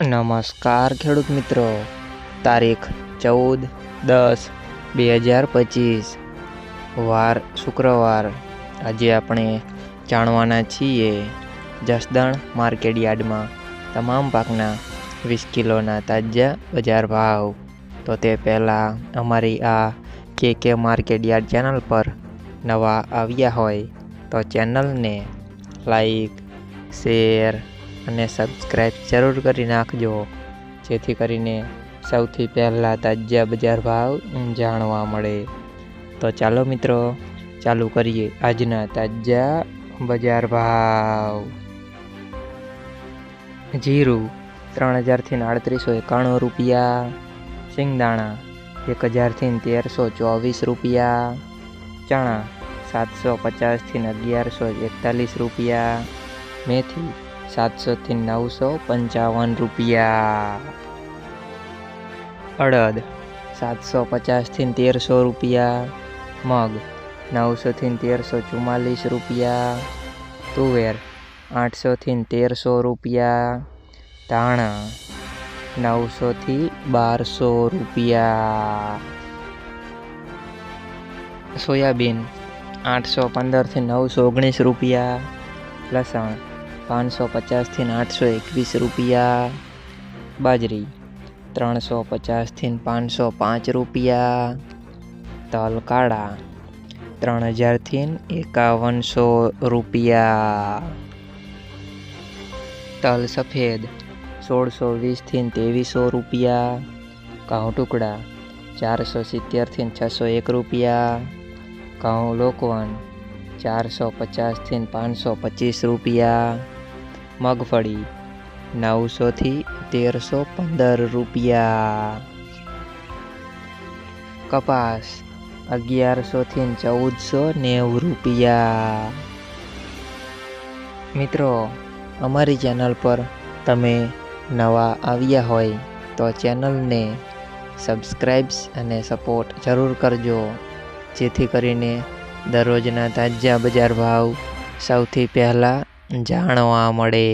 નમસ્કાર ખેડૂત મિત્રો. તારીખ ચૌદ દસ બે હજાર પચીસ. વાર શુક્રવાર. આજે આપણે જાણવાના છીએ જસદણ માર્કેટ યાર્ડમાં તમામ પાકના વીસ કિલોના તાજા બજાર ભાવ. તો તે પહેલાં અમારી આ કે કે માર્કેટ યાર્ડ ચેનલ પર નવા આવ્યા હોય તો ચેનલને લાઈક, શેર અને સબસ્ક્રાઈબ જરૂર કરી નાખજો. જેથી કરીને સૌથી પહેલાં તાજા બજાર ભાવ જાણવા મળે. તો ચાલો મિત્રો, ચાલુ કરીએ આજના તાજા બજાર ભાવ. જીરું ત્રણ હજારથી આડત્રીસો એકાણું રૂપિયા. સિંગદાણા એક હજારથી તેરસો ચોવીસ રૂપિયા. ચણા સાતસો પચાસથી અગિયારસો એકતાલીસ રૂપિયા. મેથી સાતસોથી નવસો પંચાવન રૂપિયા. અડદ સાતસો પચાસથી તેરસો રૂપિયા. મગ, નવસોથી તેરસો ચુમ્માલીસ રૂપિયા. તુવેર, આઠસોથી તેરસો રૂપિયા. ધાણા, નવસોથી બારસો રૂપિયા. સોયાબીન આઠસો પંદરથી નવસો ઓગણીસ રૂપિયા. લસણ પાંચસો પચાસથી આઠસો એકવીસ રૂપિયા. બાજરી ત્રણસો પચાસથી પાંચસો પાંચ રૂપિયા. તલ કાળા ત્રણ હજારથી એકાવનસો રૂપિયા. તલ સફેદ સોળસો વીસથી ત્રેવીસો રૂપિયા. ઘઉં ટુકડા ચારસો સિત્તેરથી છસો એક રૂપિયા. ઘઉં લોકવન ચારસો પચાસથી પાંચસો પચીસ રૂપિયા. મગફળી નવસોથી તેરસો પંદર રૂપિયા. કપાસ અગિયારસોથી ચૌદસો નેવું રૂપિયા. મિત્રો, અમારી ચેનલ પર તમે નવા આવ્યા હોય તો ચેનલને સબસ્ક્રાઈબ્સ અને સપોર્ટ જરૂર કરજો, જેથી કરીને દરરોજના તાજા બજાર ભાવ સૌથી પહેલાં જાણવા મળે.